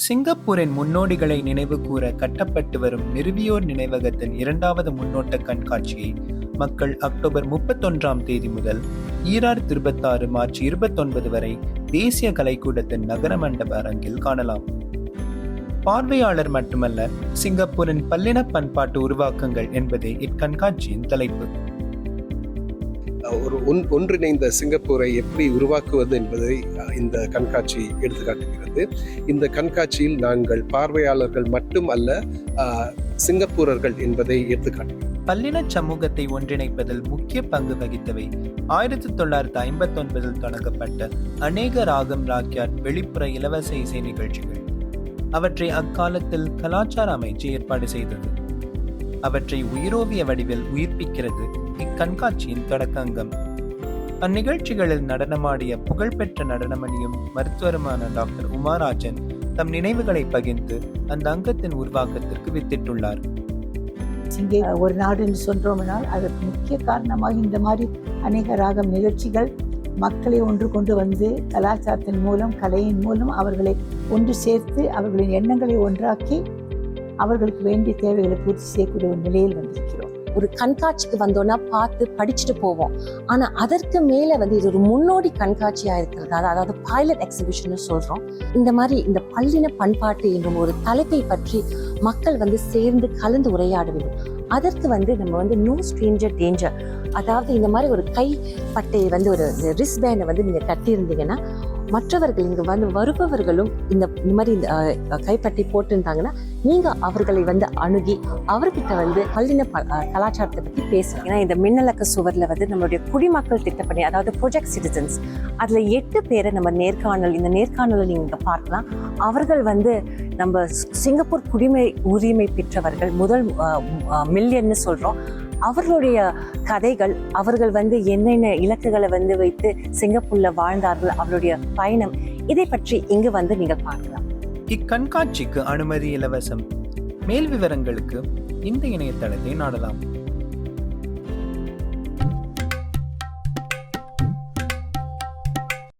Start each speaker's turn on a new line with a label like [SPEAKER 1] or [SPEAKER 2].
[SPEAKER 1] சிங்கப்பூரின் முன்னோடிகளை நினைவு கூற கட்டப்பட்டு வரும் நிறுவியோர் நினைவகத்தின் இரண்டாவது முன்னோட்ட கண்காட்சியை மக்கள் அக்டோபர் முப்பத்தொன்றாம் தேதி முதல் ஈரார் இருபத்தாறு மார்ச் இருபத்தொன்பது வரை தேசிய கலைக்கூடத்தின் நகர மண்டப அரங்கில் காணலாம். பார்வையாளர் மட்டுமல்ல சிங்கப்பூரின் பல்லின பண்பாட்டு உருவாக்கங்கள் என்பதே இக்கண்காட்சியின் தலைப்பு.
[SPEAKER 2] ஒரு ஒன் ஒன்றிணைந்த சிங்கப்பூரை எப்படி உருவாக்குவது என்பதை இந்த கண்காட்சி எடுத்துக்காட்டுகிறது. இந்த கண்காட்சியில் நாங்கள் பார்வையாளர்கள் மட்டும் அல்ல சிங்கப்பூரர்கள் என்பதை எடுத்துக்காட்டுகிறோம்.
[SPEAKER 1] பல்லின சமூகத்தை ஒன்றிணைப்பதில் முக்கிய பங்கு வகித்தவை. ஆயிரத்தி தொள்ளாயிரத்தி ஐம்பத்தி ஒன்பதில் தொடங்கப்பட்ட அநேக ராகம் ராக்யாட் வெளிப்புற இலவச இசை நிகழ்ச்சிகள். அவற்றை அக்காலத்தில் கலாச்சார அமைச்சு ஏற்பாடு செய்தது. அவற்றை உயிரோவிய வடிவில் உயிர்ப்பிக்கிறது. கண்காட்சியின் தொடக்கங்கம். அந்நிகழ்ச்சிகளில் நடனமாடிய புகழ்பெற்ற நடனமணியும் மருத்துவருமான டாக்டர் உமாராஜன் தம் நினைவுகளை பகிர்ந்து அந்த அங்கத்தின் உருவாக்கத்திற்கு வித்திட்டுள்ளார்.
[SPEAKER 3] இங்கே ஒரு நாடுன்னு சொல்றோம்னால் அதற்கு முக்கிய காரணமாக இந்த மாதிரி அநேக ராகம் நிகழ்ச்சிகள் மக்களை ஒன்று கொண்டு வந்து கலாச்சாரத்தின் மூலம் கலையின் மூலம் அவர்களை ஒன்று சேர்த்து அவர்களின் எண்ணங்களை ஒன்றாக்கி அவர்களுக்கு வேண்டிய தேவைகளை பூர்த்தி செய்யக்கூடிய ஒரு நிலையில் வந்திருக்கிறோம்.
[SPEAKER 4] ஒரு கண்காட்சிக்கு வந்தோன்னா பார்த்து படிச்சுட்டு போவோம். ஆனா அதற்கு மேல வந்து இது ஒரு முன்னோடி கண்காட்சியா இருக்கிறது அதாவது பைலட் எக்ஸிபிஷன் சொல்றோம். இந்த மாதிரி இந்த பல்லின பண்பாட்டு என்னும் ஒரு தலைப்பை பற்றி மக்கள் வந்து சேர்ந்து கலந்து உரையாட வேண்டும் அதற்கு வந்து நம்ம வந்து நோ ஸ்ட்ரேஞ்சர் டேஞ்சர் அதாவது இந்த மாதிரி ஒரு கை பட்டையை வந்து ஒரு ரிஸ் பேண்டை வந்து நீங்க கட்டியிருந்தீங்கன்னா மற்றவர்கள் இங்கே வந்து வருபவர்களும் இந்த இந்த மாதிரி இந்த கைப்பட்டை போட்டிருந்தாங்கன்னா நீங்க அவர்களை வந்து அணுகி அவர்கிட்ட வந்து பல்லின கலாச்சாரத்தை பத்தி பேசணும் ஏன்னா இந்த மின்னலக்க சுவர்ல வந்து நம்மளுடைய குடிமக்கள் திட்டப்பணி அதாவது ப்ரொஜெக்ட் சிட்டிசன்ஸ் அதுல எட்டு பேரை நம்ம நேர்காணல் இந்த நேர்காணலை நீங்க பார்க்கலாம். அவர்கள் வந்து நம்ம சிங்கப்பூர் குடிமை உரிமை பெற்றவர்கள் முதல் மில்லியன்னு சொல்றோம். அவர்களுடைய கதைகள் அவர்கள் வந்து என்னென்ன இலக்குகளை வந்து வைத்து சிங்கப்பூர்ல வாழ்ந்தார்கள் அவருடைய பயணம் இதை பற்றி இங்கு வந்து நீங்கள் பார்க்கலாம்.
[SPEAKER 1] இக்கண்காட்சிக்கு அனுமதி இலவசம். மேல் விவரங்களுக்கு இந்த இணையதளத்தை நாடலாம்.